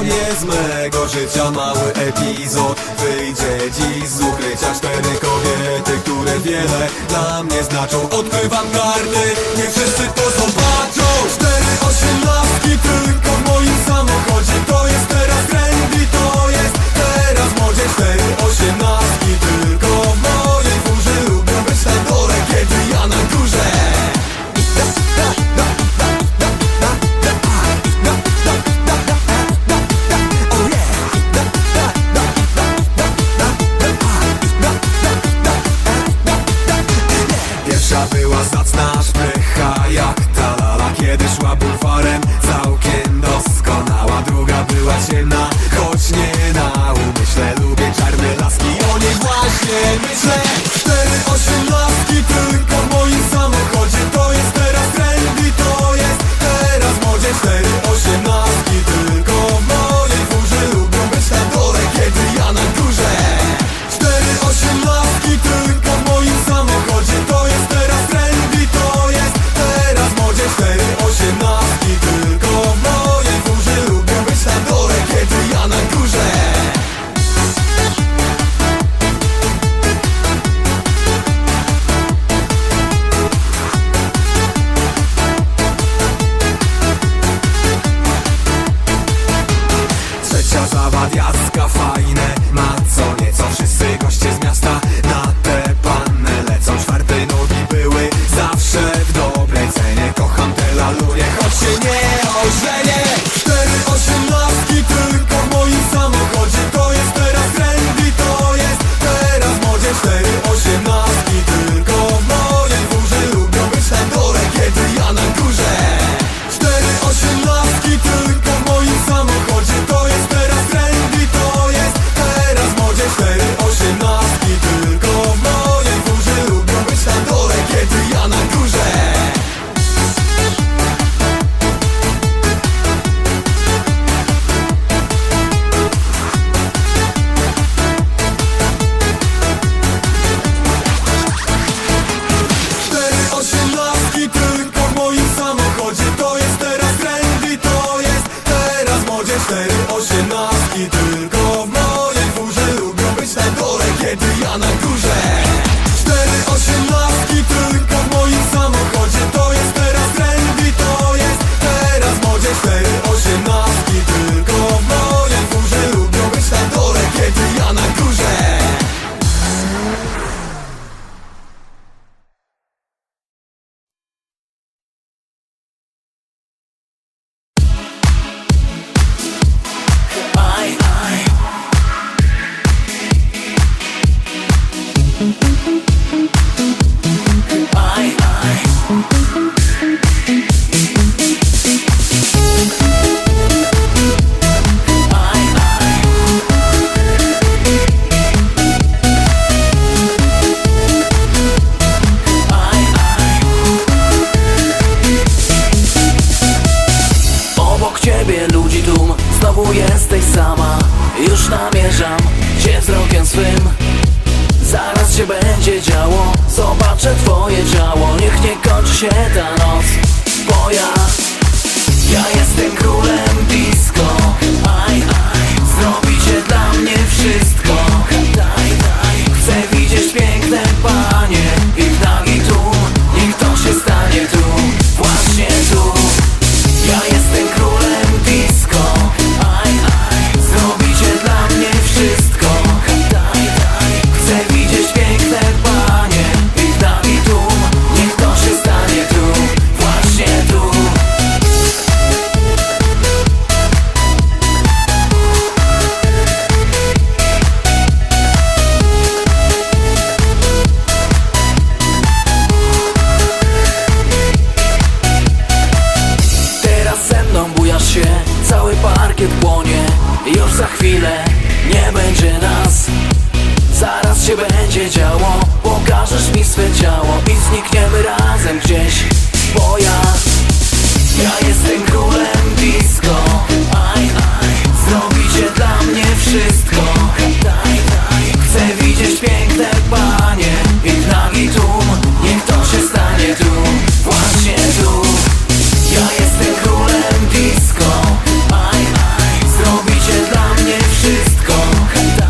koniec mego życia Mały epizod. Wyjdzie dziś z ukrycia Cztery kobiety, które wiele dla mnie znaczą. Odkrywam karty, nie wszyscy to zobaczą. Cztery osiemnastki tylko. się działo? Zobaczę twoje działo, Niech nie kończy się ta noc. Bo ja, ja jestem królem. razem gdzieś.